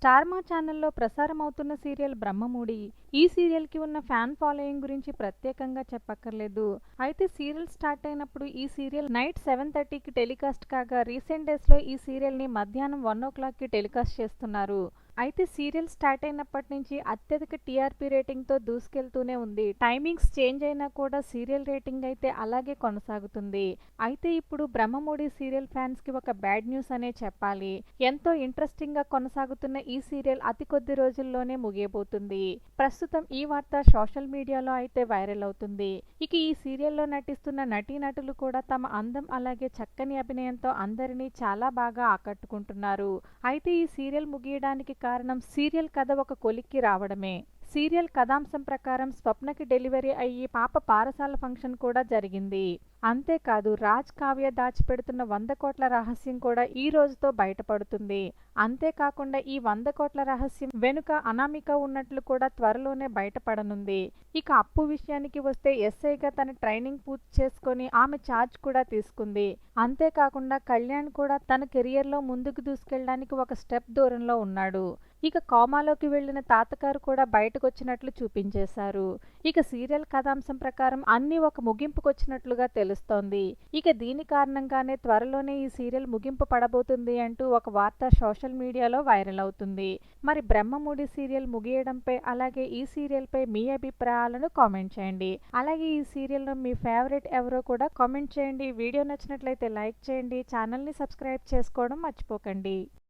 Star మా ఛానల్లో ప్రసారం అవుతున్న సీరియల్ బ్రహ్మముడి. ఈ సీరియల్కి ఉన్న ఫ్యాన్ ఫాలోయింగ్ గురించి ప్రత్యేకంగా చెప్పక్కర్లేదు. అయితే సీరియల్ స్టార్ట్ అయినప్పుడు ఈ సీరియల్ నైట్ సెవెన్ థర్టీకి టెలికాస్ట్ కాగా రీసెంట్ డేస్లో ఈ సీరియల్ని మధ్యాహ్నం వన్ ఓ క్లాక్కి టెలికాస్ట్ చేస్తున్నారు. అయితే సీరియల్ స్టార్ట్ అయినప్పటి నుంచి అత్యధిక టీఆర్పీ రేటింగ్తో దూసుకెళ్తూనే ఉంది. టైమింగ్స్ చేంజ్ అయినా కూడా సీరియల్ రేటింగ్ అయితే అలాగే కొనసాగుతుంది. అయితే ఇప్పుడు బ్రహ్మముడి సీరియల్ ఫ్యాన్స్కి ఒక బ్యాడ్ న్యూస్ అనే చెప్పాలి. ఎంతో ఇంట్రెస్టింగ్గా కొనసాగుతున్న ఈ సీరియల్ అతి కొద్ది రోజుల్లోనే ముగియబోతుంది. ప్రస్తుతం ఈ వార్త సోషల్ మీడియాలో అయితే వైరల్ అవుతుంది. ఇక ఈ సీరియల్లో నటిస్తున్న నటీనటులు కూడా తమ అందం అలాగే చక్కని అభినయంతో అందరినీ చాలా బాగా ఆకట్టుకుంటున్నారు. అయితే ఈ సీరియల్ ముగియడానికి కారణం సీరియల్ కథ ఒక కొలిక్కి రావడమే. సీరియల్ కథాంశం ప్రకారం స్వప్నకి డెలివరీ అయ్యి పాప పారసాల ఫంక్షన్ కూడా జరిగింది. అంతేకాదు రాజ్ కావ్య దాచిపెడుతున్న వంద కోట్ల రహస్యం కూడా ఈ రోజుతో బయటపడుతుంది. అంతేకాకుండా ఈ వంద కోట్ల రహస్యం వెనుక అనామిక ఉన్నట్లు కూడా త్వరలోనే బయటపడనుంది. ఇక అప్పు విషయానికి వస్తే ఎస్ఐగా తన ట్రైనింగ్ పూర్తి చేసుకొని ఆమె ఛార్జ్ కూడా తీసుకుంది. అంతేకాకుండా కళ్యాణ్ కూడా తన కెరియర్లో ముందుకు దూసుకెళ్ళడానికి ఒక స్టెప్ దూరంలో ఉన్నాడు. ఇక కోమాలోకి వెళ్ళిన తాతగారు కూడా బయటకు వచ్చినట్లు చూపించేశారు. ఇక సీరియల్ కథాంశం ప్రకారం అన్ని ఒక ముగింపుకొచ్చినట్లుగా తెలుస్తోంది. ఇక దీని కారణంగానే త్వరలోనే ఈ సీరియల్ ముగింపు పడబోతుంది అంటూ ఒక వార్త సోషల్ మీడియాలో వైరల్ అవుతుంది. మరి బ్రహ్మముడి సీరియల్ ముగియడంపై అలాగే ఈ సీరియల్పై మీ అభిప్రాయాలను కామెంట్ చేయండి. అలాగే ఈ సీరియల్లో మీ ఫేవరెట్ ఎవరో కూడా కామెంట్ చేయండి. వీడియో నచ్చినట్లయితే లైక్ చేయండి. ఛానల్ని సబ్స్క్రైబ్ చేసుకోవడం మర్చిపోకండి.